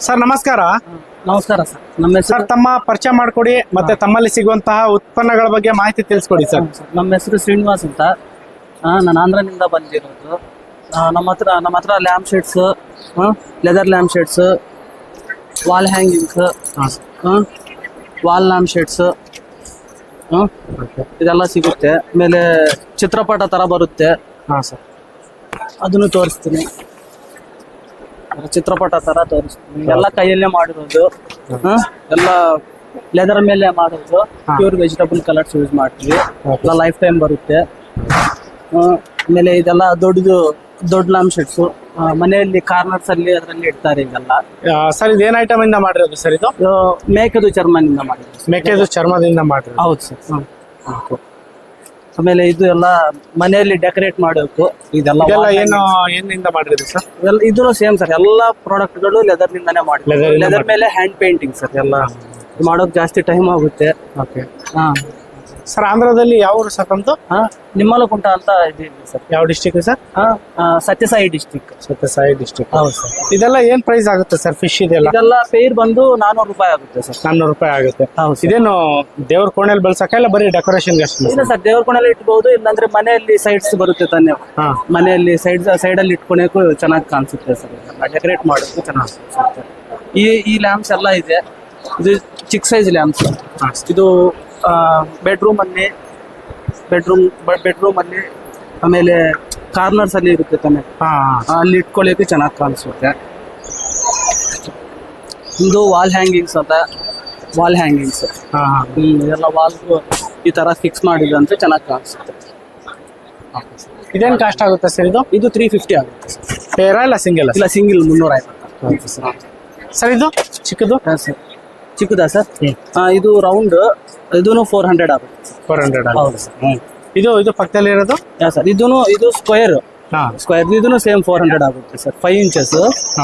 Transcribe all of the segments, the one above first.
Sir ನಮಸ್ಕಾರ. ನಮಸ್ಕಾರ sir. ನಮ್ಮ ಹೆಸರು ಸರ್ ತಮ್ಮ ಪರಿಚಯ ಮಾಡಿಕೊಡಿ ಮತ್ತೆ ತಮ್ಮಲ್ಲಿ ಸಿಗುವಂತಹ ಉತ್ಪನ್ನಗಳ ಬಗ್ಗೆ ಮಾಹಿತಿ ತಿಳಿಸ್ಕೊಡಿ ಸರ್. ನಮ್ಮ ಹೆಸರು ಶ್ರೀನಿವಾಸ್ ಅಂತ. ಆ, ನಾನು ಆಂಧ್ರನಿಂದ ಬಂದಿರೋದು. ಆ, ನಮ್ಮ ಹತ್ರ ನಮ್ಮ ಹತ್ರ lamp shades leather lamp shades wall hangings wall lamp shades ಇದೆಲ್ಲ ಸಿಗುತ್ತೆ. ಆಮೇಲೆ ಚಿತ್ರಪಟ ತರ ಬರುತ್ತೆ. ಹಾ ಸರ್. ಅದನ್ನು ತೋರಿಸ್ತೀನಿ. ಚಿತ್ರಪಟ ತರ ತೋರಿಸ್ತೀನಿ. ಎಲ್ಲ ಕೈಯಲ್ಲೇ ಮಾಡಿರೋದು. ಹ? ಎಲ್ಲ ಲೆದರ್ ಮೇಲೆ ಮಾಡೋದು. ಪ್ಯೂರ್ ವೆಜಿಟೇಬಲ್ ಕಲರ್ಸ್ ಯೂಸ್ ಮಾಡ್ತೀವಿ. ಎಲ್ಲ ಲೈಫ್ ಟೈಮ್ ಬರುತ್ತೆ ಆಮೇಲೆ ಇದೆಲ್ಲ ದೊಡ್ಡದು ದೊಡ್ಡ ಲಾಮ್ ಶೆಟ್ಸು. ಮನೆಯಲ್ಲಿ ಕಾರ್ನರ್ಸ್ ಅಲ್ಲಿ ಅದರಲ್ಲಿ ಇಡ್ತಾರೆ ಇದೆಲ್ಲ ಸರ್ ಇದು ಏನ್ ಐಟಮ್ ಇಂದ ಮಾಡಿರೋದು ಸರ್ ಇದು? ಇದು ಮೇಕದು ಚರ್ಮದಿಂದ ಮಾಡಿರೋದು ಮೇಕೆದು ಚರ್ಮದಿಂದ ಮಾಡಿರೋದು. ಹೌದು ಸರ್. ಆಮೇಲೆ ಇದು ಎಲ್ಲ ಮನೆಯಲ್ಲಿ ಡೆಕೋರೇಟ್ ಮಾಡೋಕು ಇದೆಲ್ಲ ಇದೆಲ್ಲ ಏನು ಏನಿಂದ ಸರ್? ಎಲ್ಲ ಇದೂ ಸೇಮ್ ಸರ್ ಎಲ್ಲಾ ಪ್ರಾಡಕ್ಟ್ಗಳು ಲೆದರ್ ನಿಂದಾನೇ ಮಾಡಿ ಲೆದರ್ ಮೇಲೆ ಹ್ಯಾಂಡ್ ಪೇಂಟಿಂಗ್ ಸರ್ ಎಲ್ಲ. ಮಾಡೋಕ್ ಜಾಸ್ತಿ ಟೈಮ್ ಆಗುತ್ತೆ. ಓಕೆ ಹಾ. ಸರ್ ಆಂಧ್ರದಲ್ಲಿ ಯಾವ ಊರು ಸರ್ ತಮ್ಮದು ನಿಮ್ಮಲಕುಂಟ ಅಂತ ಇದೆ ಸರ್. ಯಾವ district sir? Sathyasai district Sathyasai district ಹೌದು ಸರ್. ಇದೆಲ್ಲ ಏನ್ ಪ್ರೈಸ್ ಆಗುತ್ತೆ ಸರ್ ಫಿಶ್ ಇದೆಲ್ಲ? ಇದೆಲ್ಲ ಪೇರ್ ಬಂದು ನಾನೂರು ರೂಪಾಯಿ ಆಗುತ್ತೆ ಸರ್. ನಾನ್ನೂರು ರೂಪಾಯಿ ಆಗುತ್ತೆ. ಇದೇನು ದೇವ್ರ ಕೋಣೆಯಲ್ಲಿ ಬಳಸಕ ಇಲ್ಲ ಬರೀ ಡೆಕೋರೇಷನ್ ಅಷ್ಟೇ? ಇಲ್ಲ ಸರ್ ದೇವ್ರ ಕೋಣೆಯಲ್ಲಿ ಇಟ್ಬಹುದು ಇಲ್ಲಾಂದ್ರೆ ಮನೆಯಲ್ಲಿ ಸೈಡ್ಸ್ ಬರುತ್ತೆ ತಾನೆ. ಹಾ. ಮನೆಯಲ್ಲಿ ಸೈಡ್ ಸೈಡ್ ಅಲ್ಲಿ ಇಟ್ಕೊಳಕ್ಕೂ ಚೆನ್ನಾಗಿ ಕಾಣಿಸುತ್ತೆ ಸರ್. ಡೆಕೋರೇಟ್ ಮಾಡೋಕ್ಕೂ ಚೆನ್ನಾಗಿ ಈ ಈ ಲ್ಯಾಂಪ್ಸ್ ಎಲ್ಲ ಇದೆ. ಇದು ಚಿಕ್ಕ ಸೈಜ್ ಲ್ಯಾಂಪ್ಸ್. ಇದು ಬೆಡ್ರೂಮ್ ಅಲ್ಲಿ ಬೆಡ್ರೂಮ್ ಬೆಡ್ರೂಮ್ ಅಲ್ಲಿ ಆಮೇಲೆ ಕಾರ್ನರ್ಸ್ ಅಲ್ಲಿ ಇರುತ್ತೆ ತಾನೆ. ಹಾ ಅಲ್ಲಿ ಇಟ್ಕೊಳ್ಳೋಕೆ ಚೆನ್ನಾಗಿ ಕಾಣಿಸುತ್ತೆ. ಇದು ವಾಲ್ ಹ್ಯಾಂಗಿಂಗ್ಸ್ ಅಂತ ವಾಲ್ ಹ್ಯಾಂಗಿಂಗ್ಸ್ ಇದೆಲ್ಲ ವಾಲ್ ಈ ತರ ಫಿಕ್ಸ್ ಮಾಡಿದ್ರು ಅಂತ ಚೆನ್ನಾಗಿ ಕಾಣಿಸುತ್ತೆ. ಇದೇನು ಕಾಸ್ಟ್ ಆಗುತ್ತೆ ಸರ್ ಇದು? ಇದು ತ್ರೀ ಫಿಫ್ಟಿ ಆಗುತ್ತೆ. ಪೇರ ಇಲ್ಲ ಸಿಂಗಲ್ ಇಲ್ಲ ಸಿಂಗಿಲ್ ಮುನ್ನೂರ ಐವತ್ತು. ಸರ್ ಇದು ಚಿಕ್ಕದು? ಸರ್. ಚಿಕ್ಕದಾ ಸರ್? ಇದು ರೌಂಡ್ ಇದೂ ಫೋರ್ ಹಂಡ್ರೆಡ್ ಆಗುತ್ತೆ. ಫೋರ್ ಹಂಡ್ರೆಡ್ ಹೌದು ಸರ್. ಇದು ಇದು ಪಕ್ಕದಲ್ಲಿ ಇರೋದು? ಯಾ ಸರ್ ಇದೂ ಇದು ಸ್ಕ್ವೇರ್ ಸ್ಕ್ವೇರ್ ಇದೂ ಸೇಮ್ ಫೋರ್ ಹಂಡ್ರೆಡ್ ಆಗುತ್ತೆ sir. Five inches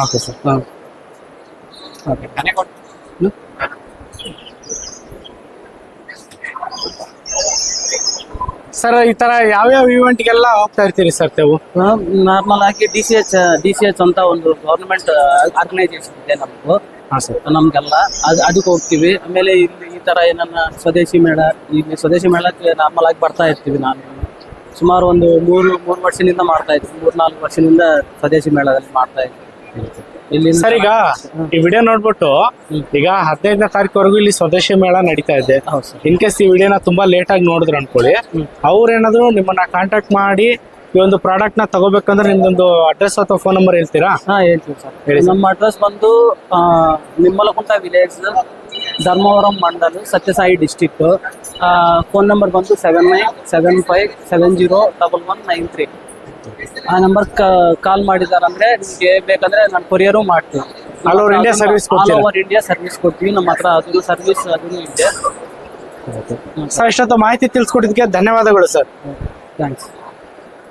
okay sir ಹಾಂ ಸರ್ ಈ ತರ ಯಾವ್ಯಾವ ಇವೆಂಟ್ಗೆಲ್ಲ ಹೋಗ್ತಾ ಇರ್ತೀರಿ ಸರ್ ತಾವು ನಾರ್ಮಲ್ ಆಗಿ D C H D C H ಅಂತ ಒಂದು ಗೌರ್ಮೆಂಟ್ ಆರ್ಗನೈಸೇಷನ್ ಇದೆ ನಮ್ದು. ಹಾ ಸರ್ ನಮ್ಗೆಲ್ಲ ಅದು ಅದಕ್ಕೆ ಹೋಗ್ತೀವಿ. ಆಮೇಲೆ ಇಲ್ಲಿ ಈ ತರ ಏನನ್ನ ಸ್ವದೇಶಿ ಮೇಳ ಇಲ್ಲಿ ಸ್ವದೇಶಿ ಮೇಳಕ್ಕೆ ನಾರ್ಮಲ್ ಆಗಿ ಬರ್ತಾ ಇರ್ತೀವಿ ನಾನು ಸುಮಾರು ಒಂದು ಮೂರು ಮೂರು ವರ್ಷದಿಂದ ಮಾಡ್ತಾ ಇದ್ವಿ. ಮೂರ್ ನಾಲ್ಕು ವರ್ಷದಿಂದ ಸ್ವದೇಶಿ ಮೇಳದಲ್ಲಿ ಮಾಡ್ತಾ ಇದ್ವಿ. ಸರ್ ಈಗ ಈ ವಿಡಿಯೋ ನೋಡ್ಬಿಟ್ಟು ಈಗ ಹದಿನೈದನೇ ತಾರೀಕುವರೆಗೂ ಇಲ್ಲಿ ಸ್ವದೇಶಿ ಮೇಳ ನಡೀತಾ ಇದೆ. ಇನ್ ಕೇಸ್ ಈ ವಿಡಿಯೋನ ತುಂಬಾ ಲೇಟ್ ಆಗಿ ನೋಡಿದ್ರು ಅನ್ಕೊಳ್ಳಿ. ಅವ್ರೇನಾದ್ರು ನಿಮ್ಮನ್ನ ಕಾಂಟ್ಯಾಕ್ಟ್ ಮಾಡಿ ಈ ಒಂದು ಪ್ರಾಡಕ್ಟ್ನ ತಗೋಬೇಕಂದ್ರೆ ನಿಮ್ದೊಂದು ಅಡ್ರೆಸ್ ಅಥವಾ ಫೋನ್ ನಂಬರ್ ಹೇಳ್ತೀರಾ? ಹಾ ಹೇಳ್ತೀವಿ ಸರ್. ನಮ್ಮ ಅಡ್ರೆಸ್ ಬಂದು Nimmalakunta village Dharmavaram mandal Sathyasai district phone number ಬಂದು seven nine seven five seven zero double one nine three ಆ ನಂಬರ್ ಕಾಲ್ ಮಾಡಿದಾರಂದ್ರೆ ನಿಮಗೆ ಬೇಕಂದ್ರೆ ನಾನು ಕೊರಿಯರು ಮಾಡ್ತೀನಿ. All over India service all ಕೊಡ್ತೀರಾ? ಓವರ್ ಇಂಡಿಯಾ ಸರ್ವಿಸ್ ಕೊಡ್ತೀವಿ. ನಮ್ಮ ಹತ್ರ ಅದನ್ನು ಸರ್ವಿಸ್ ಅದನ್ನು ಇದೆ. ಸರ್ ಇಷ್ಟೊತ್ತು ಮಾಹಿತಿ ತಿಳಿಸ್ಕೊಟ್ಟಿದ್ದಕ್ಕೆ ಧನ್ಯವಾದಗಳು ಸರ್. ಥ್ಯಾಂಕ್ಸ್